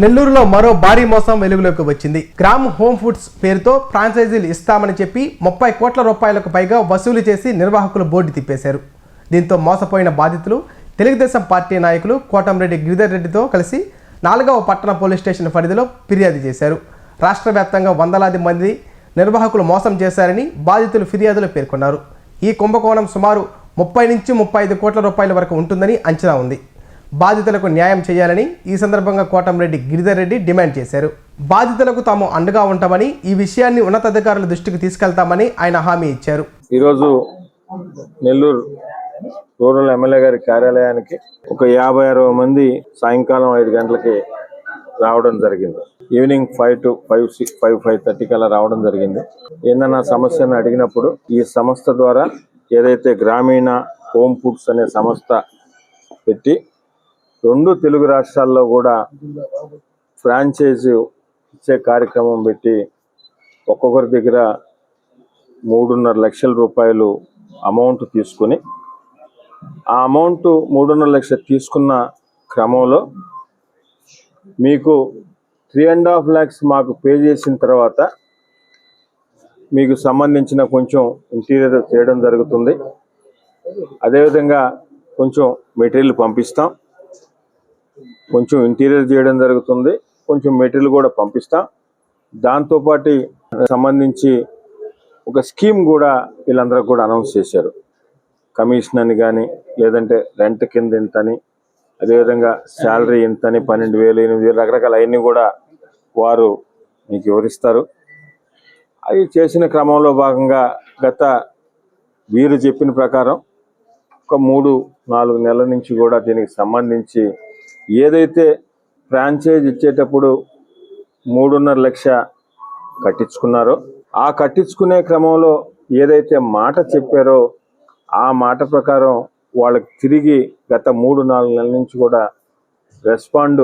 నెల్లూరులో మరో భారీ మోసం వెలుగులోకి వచ్చింది. గ్రామ్ హోమ్ ఫుడ్స్ పేరుతో ఫ్రాంచైజీలు ఇస్తామని చెప్పి ముప్పై కోట్ల రూపాయలకు పైగా వసూలు చేసి నిర్వాహకులు బోర్డు తిప్పేశారు. దీంతో మోసపోయిన బాధితులు తెలుగుదేశం పార్టీ నాయకులు కోటంరెడ్డి గిరిధర్ రెడ్డితో కలిసి నాలుగవ పట్టణ పోలీస్ స్టేషన్ పరిధిలో ఫిర్యాదు చేశారు. రాష్ట్ర వ్యాప్తంగా వందలాది మంది నిర్వాహకులు మోసం చేశారని బాధితులు ఫిర్యాదులో పేర్కొన్నారు. ఈ కుంభకోణం సుమారు ముప్పై నుంచి ముప్పై ఐదు కోట్ల రూపాయల వరకు ఉంటుందని అంచనా ఉంది. బాధితులకు న్యాయం చేయాలని ఈ సందర్భంగా కోటంరెడ్డి గిరిధర్ రెడ్డి డిమాండ్ చేశారు. బాధితులకు తాము అండగా ఉంటామని ఈ విషయాన్ని ఉన్నతాధికారుల దృష్టికి తీసుకెళ్తామని ఆయన హామీ ఇచ్చారు. ఈరోజు నెల్లూరు రూరల్ ఎమ్మెల్యే గారి కార్యాలయానికి ఒక యాభై అరవై మంది సాయంకాలం ఐదు గంటలకి రావడం జరిగింది. Evening five to five six five five థర్టీకి అలా రావడం జరిగింది. ఏందన్నా సమస్యను అడిగినప్పుడు ఈ సంస్థ ద్వారా ఏదైతే గ్రామీణ హోమ్ ఫుడ్స్ అనే సంస్థ పెట్టి రెండు తెలుగు రాష్ట్రాల్లో కూడా ఫ్రాంచైజీ ఇచ్చే కార్యక్రమం పెట్టి ఒక్కొక్కరి దగ్గర మూడున్నర లక్షల రూపాయలు అమౌంట్ తీసుకుని ఆ అమౌంట్ మూడున్నర లక్షలు తీసుకున్న క్రమంలో మీకు త్రీ అండ్ హాఫ్ ల్యాక్స్ మాకు పే చేసిన తర్వాత మీకు సంబంధించిన కొంచెం ఇంటీరియర్ చేయడం జరుగుతుంది. అదేవిధంగా కొంచెం మెటీరియల్ పంపిస్తాం. కొంచెం ఇంటీరియర్ చేయడం జరుగుతుంది. కొంచెం మెటీరియల్ కూడా పంపిస్తాం. దాంతోపాటు సంబంధించి ఒక స్కీమ్ కూడా వీళ్ళందరూ కూడా అనౌన్స్ చేశారు. కమిషన్ అని కానీ లేదంటే రెంట్ కింద ఇంత అని అదేవిధంగా శాలరీ ఇంత అని పన్నెండు వేలు ఎనిమిది వేలు రకరకాల అవన్నీ కూడా వారు మీకు వివరిస్తారు. అవి చేసిన క్రమంలో భాగంగా గత వీరు చెప్పిన ప్రకారం ఒక మూడు నాలుగు నెలల నుంచి కూడా దీనికి సంబంధించి ఏదైతే ఫ్రాంచైజ్ ఇచ్చేటప్పుడు మూడున్నర లక్ష కట్టించుకున్నారో ఆ కట్టించుకునే క్రమంలో ఏదైతే మాట చెప్పారో ఆ మాట ప్రకారం వాళ్ళకి తిరిగి గత మూడు నాలుగు నెలల నుంచి కూడా రెస్పాండ్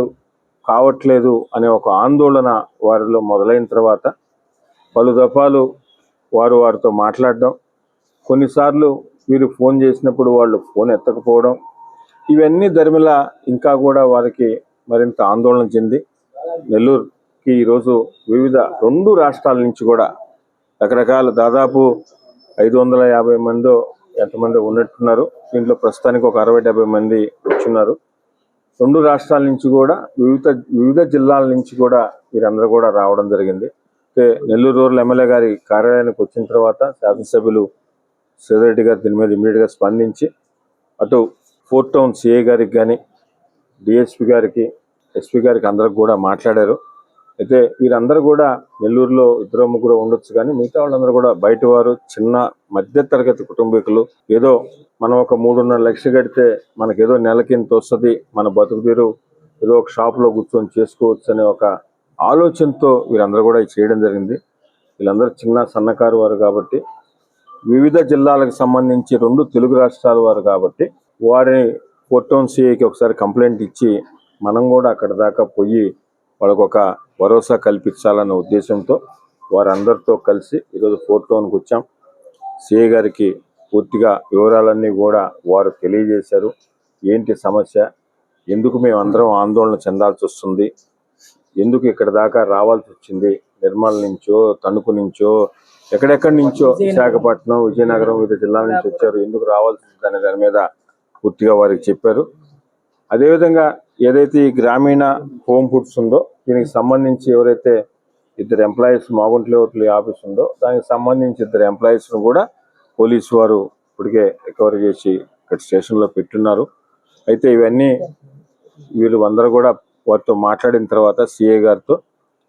కావట్లేదు అనే ఒక ఆందోళన వారిలో మొదలైన తర్వాత పలు దఫాలు వారు వారితో మాట్లాడడం కొన్నిసార్లు వీరు ఫోన్ చేసినప్పుడు వాళ్ళు ఫోన్ ఎత్తకపోవడం ఇవన్నీ ధర్మిలా ఇంకా కూడా వారికి మరింత ఆందోళన చెంది నెల్లూరుకి ఈరోజు వివిధ రెండు రాష్ట్రాల నుంచి కూడా రకరకాల దాదాపు ఐదు వందల యాభై మందో ఎంతమంది ఉన్నట్టున్నారు. దీంట్లో ప్రస్తుతానికి ఒక అరవై డెబ్బై మంది వచ్చిన్నారు. రెండు రాష్ట్రాల నుంచి కూడా వివిధ వివిధ జిల్లాల నుంచి కూడా వీరందరూ కూడా రావడం జరిగింది. అయితే నెల్లూరు రూరల్ ఎమ్మెల్యే గారి కార్యాలయానికి వచ్చిన తర్వాత శాసనసభ్యులు శ్రీధరెడ్డి గారు దీని మీద ఇమీడియట్గా స్పందించి అటు ఫోర్ టౌన్ సిఏ గారికి కానీ డిఎస్పి గారికి ఎస్పీ గారికి అందరికి కూడా మాట్లాడారు. అయితే వీరందరూ కూడా నెల్లూరులో ఇద్దరు ముగ్గురు ఉండొచ్చు కానీ మిగతా వాళ్ళందరూ కూడా బయట వారు చిన్న మధ్య తరగతి కుటుంబీకులు. ఏదో మనం ఒక మూడున్నర లక్షలు కడితే మనకి ఏదో నెలకి వస్తుంది మన బతుకు తీరు ఏదో ఒక షాప్లో కూర్చొని చేసుకోవచ్చు అనే ఒక ఆలోచనతో వీరందరూ కూడా చేయడం జరిగింది. వీళ్ళందరూ చిన్న సన్నకారు వారు కాబట్టి వివిధ జిల్లాలకు సంబంధించి రెండు తెలుగు రాష్ట్రాల వారు కాబట్టి వారిని ఫోర్టోన్ సిఐకి ఒకసారి కంప్లైంట్ ఇచ్చి మనం కూడా అక్కడ దాకా పోయి వాళ్ళకు ఒక భరోసా కల్పించాలన్న ఉద్దేశంతో వారందరితో కలిసి ఈరోజు ఫోర్టౌన్కి వచ్చాం. సిఐ గారికి పూర్తిగా వివరాలన్నీ కూడా వారు తెలియజేశారు. ఏంటి సమస్య? ఎందుకు మేము అందరం ఆందోళన చెందాల్సి వస్తుంది? ఎందుకు ఇక్కడ దాకా రావాల్సి వచ్చింది? నిర్మల్ నుంచో తణుకు నుంచో ఎక్కడెక్కడి నుంచో? విశాఖపట్నం విజయనగరం వివిధ జిల్లాల నుంచి వచ్చారు. ఎందుకు రావాల్సి వచ్చింది దాని మీద పూర్తిగా వారికి చెప్పారు. అదేవిధంగా ఏదైతే ఈ గ్రామీణ హోమ్ ఫుడ్స్ ఉందో దీనికి సంబంధించి ఎవరైతే ఇద్దరు ఎంప్లాయీస్ మాగుంట్ల ఆఫీస్ ఉందో దానికి సంబంధించి ఇద్దరు ఎంప్లాయీస్ను కూడా పోలీసు వారు ఇప్పటికే రికవరీ చేసి ఇక్కడ స్టేషన్లో పెట్టున్నారు. అయితే ఇవన్నీ వీళ్ళు అందరూ కూడా వారితో మాట్లాడిన తర్వాత సిఏ గారితో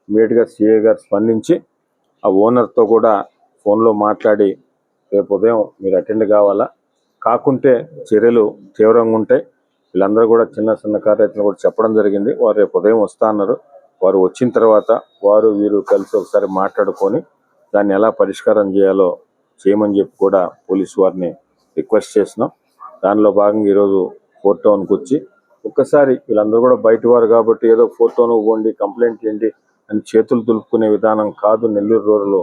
ఇమీడియట్గా సిఏ గారు స్పందించి ఆ ఓనర్తో కూడా ఫోన్లో మాట్లాడి రేపు ఉదయం మీరు అటెండ్ కావాలా? కాకుంటే చర్యలు తీవ్రంగా ఉంటాయి. వీళ్ళందరూ కూడా చిన్న చిన్న కార్యక్రమాలు కూడా చెప్పడం జరిగింది. వారు రేపు ఉదయం వస్తా అన్నారు. వారు వచ్చిన తర్వాత వారు వీరు కలిసి ఒకసారి మాట్లాడుకొని దాన్ని ఎలా పరిష్కారం చేయాలో చేయమని చెప్పి కూడా పోలీసు వారిని రిక్వెస్ట్ చేసినాం దానిలో భాగంగా ఈరోజు ఫోర్ టౌన్కి వచ్చి ఒక్కసారి వీళ్ళందరూ కూడా బయట వారు కాబట్టి ఏదో ఫోర్ టౌన్ పోండి కంప్లైంట్ చేయండి అని చేతులు దులుపుకునే విధానం కాదు నెల్లూరు రూరల్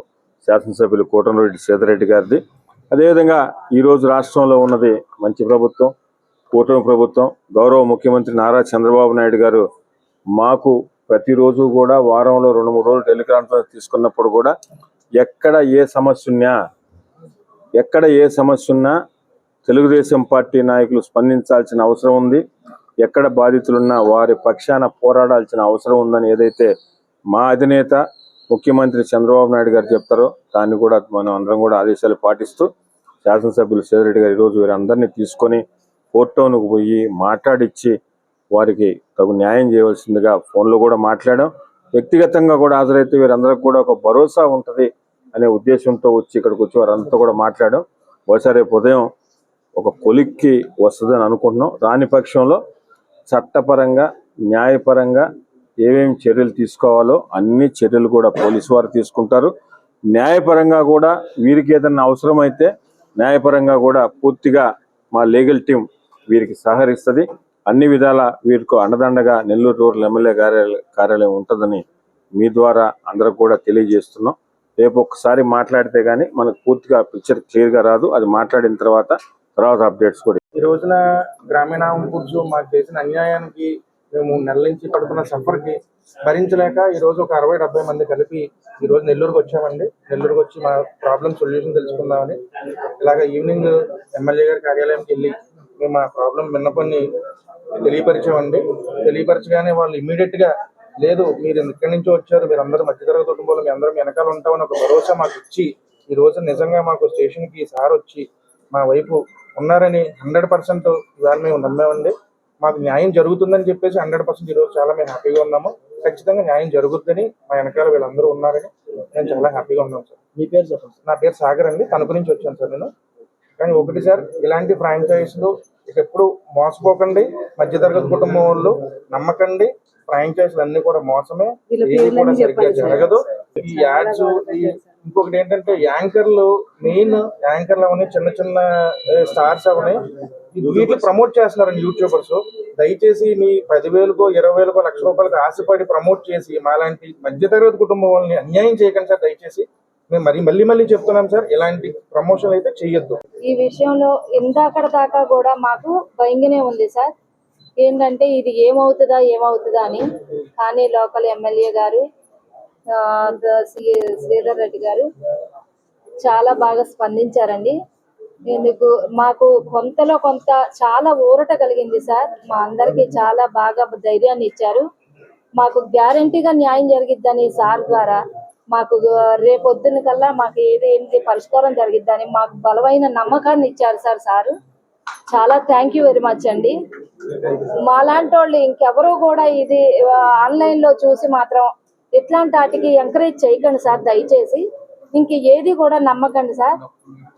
శాసనసభ్యులు కోటమిరెడ్డి సీతారెడ్డి గారిది. అదేవిధంగా ఈరోజు రాష్ట్రంలో ఉన్నది మంచి ప్రభుత్వం కూటమి ప్రభుత్వం గౌరవ ముఖ్యమంత్రి నారా చంద్రబాబు నాయుడు గారు మాకు ప్రతిరోజు కూడా వారంలో రెండు మూడు రోజులు టెలికాన్ఫరెన్స్ తీసుకున్నప్పుడు కూడా ఎక్కడ ఏ సమస్య ఉన్నా ఎక్కడ ఏ సమస్య ఉన్నా తెలుగుదేశం పార్టీ నాయకులు స్పందించాల్సిన అవసరం ఉంది. ఎక్కడ బాధితులున్నా వారి పక్షాన పోరాడాల్సిన అవసరం ఉందని ఏదైతే మా అధినేత ముఖ్యమంత్రి చంద్రబాబు నాయుడు గారు చెప్తారో దాన్ని కూడా మనం అందరం కూడా ఆదేశాలు పాటిస్తూ శాసనసభ్యులు సేదరెడ్డి గారు ఈరోజు వీరందరినీ తీసుకొని కోర్టుకు పోయి మాట్లాడిచ్చి వారికి తగు న్యాయం చేయవలసిందిగా ఫోన్లో కూడా మాట్లాడాం. వ్యక్తిగతంగా కూడా హాజరైతే వీరందరికి కూడా ఒక భరోసా ఉంటుంది అనే ఉద్దేశంతో వచ్చి ఇక్కడికి వచ్చి వారంతా కూడా మాట్లాడాం. బహుశా రేపు ఉదయం ఒక కొలిక్కి వస్తుందని అనుకుంటున్నాం. రాని పక్షంలో చట్టపరంగా న్యాయపరంగా ఏమేమి చర్యలు తీసుకోవాలో అన్ని చర్యలు కూడా పోలీసు వారు తీసుకుంటారు. న్యాయపరంగా కూడా వీరికి ఏదన్నా అవసరమైతే న్యాయపరంగా కూడా పూర్తిగా మా లీగల్ టీం వీరికి సహకరిస్తుంది. అన్ని విధాల వీరికి అండదండగా నెల్లూరు రూరల్ ఎమ్మెల్యే కార్యాలయం కార్యాలయం ఉంటుందని మీ ద్వారా అందరికి కూడా తెలియజేస్తున్నాం. రేపు ఒక్కసారి మాట్లాడితే కానీ మనకు పూర్తిగా పిక్చర్ క్లియర్గా రాదు. అది మాట్లాడిన తర్వాత తర్వాత అప్డేట్స్ కూడా ఈ రోజున గ్రామీణ మాకు చేసిన అన్యాయానికి మేము నెలల నుంచి పడుతున్న సఫర్కి భరించలేక ఈ రోజు ఒక అరవై డెబ్బై మంది కలిపి ఈ రోజు నెల్లూరుకి వచ్చామండి. నెల్లూరుకి వచ్చి మా ప్రాబ్లం సొల్యూషన్ తెలుసుకుందామని. ఇలాగ ఈవినింగ్ ఎమ్మెల్యే గారి కార్యాలయంకి వెళ్ళి మేము మా ప్రాబ్లం విన్నపన్ని తెలియపరిచామండి. తెలియపరచగానే వాళ్ళు ఇమీడియట్గా లేదు మీరు ఇక్కడి నుంచి వచ్చారు మీరు అందరూ మధ్యతరగతి కుటుంబంలో మీ అందరం వెనకాల ఉంటామని ఒక భరోసా మాకు ఇచ్చి ఈ రోజు నిజంగా మాకు స్టేషన్కి సార్ వచ్చి మా వైపు ఉన్నారని హండ్రెడ్ పర్సెంట్ ఇవాళ మేము నమ్మామండి. మాకు న్యాయం జరుగుతుందని చెప్పేసి హండ్రెడ్ పర్సెంట్ ఈరోజు చాలా మేము హ్యాపీగా ఉన్నాము. ఖచ్చితంగా న్యాయం జరుగుతుందని మా వెనకాల వీళ్ళందరూ ఉన్నారని నేను చాలా హ్యాపీగా ఉన్నాను సార్. మీ పేరు చెప్పండి నా పేరు సాగర్ అండి. తణుకు నుంచి వచ్చాను సార్ నేను. కానీ ఒకటి సార్ ఇలాంటి ఫ్రాంచైజీలు ఎప్పుడు మోసపోకండి. మధ్యతరగతి కుటుంబం వాళ్ళు నమ్మకండి. ఫ్రాంచైజీలు అన్ని కూడా మోసమే. ఏది కూడా సరిగ్గా జరగదు. ఈ యాడ్స్ ఇంకొకటి ఏంటంటే యాంకర్లు మెయిన్ యాంకర్లు అవన్నీ చిన్న చిన్న స్టార్స్ అవన్నీ వీటిని ప్రమోట్ చేస్తున్నారండి యూట్యూబర్స్. దయచేసి మీ పదివేలకో ఇరవై వేలకో లక్ష రూపాయలకు ఆశపడి ప్రమోట్ చేసి మాలాంటి మధ్యతరగతి కుటుంబం వాళ్ళని అన్యాయం చేయకండి సార్ దయచేసి. మేము మరి మళ్ళీ మళ్ళీ చెప్తున్నాం సార్ ఇలాంటి ప్రమోషన్ అయితే చెయ్యొద్దు ఈ విషయంలో ఇందాకడ దాకా కూడా మాకు భయంగానే ఉంది సార్. ఏంటంటే ఇది ఏమవుతుందా ఏమవుతుందా అని. కానీ లోకల్ ఎమ్మెల్యే గారు శ్రీధర్ రెడ్డి గారు చాలా బాగా స్పందించారండి. ఎందుకు మాకు కొంతలో కొంత చాలా ఊరట కలిగింది సార్. మా అందరికి చాలా బాగా ధైర్యాన్ని ఇచ్చారు. మాకు గ్యారంటీగా న్యాయం జరిగిద్దని సార్ ద్వారా మాకు రేపొద్దున కల్లా మాకు ఏది ఏంటి పరిష్కారం జరిగిద్దని మాకు బలమైన నమ్మకాన్ని ఇచ్చారు సార్ సారు. చాలా థ్యాంక్ యూ వెరీ మచ్ అండి. మాలాంటి వాళ్ళు ఇంకెవరూ కూడా ఇది ఆన్లైన్లో చూసి మాత్రం ఇట్లాంటి వాటికి ఎంకరేజ్ చేయకండి సార్ దయచేసి. ఇంక ఏది కూడా నమ్మకండి సార్.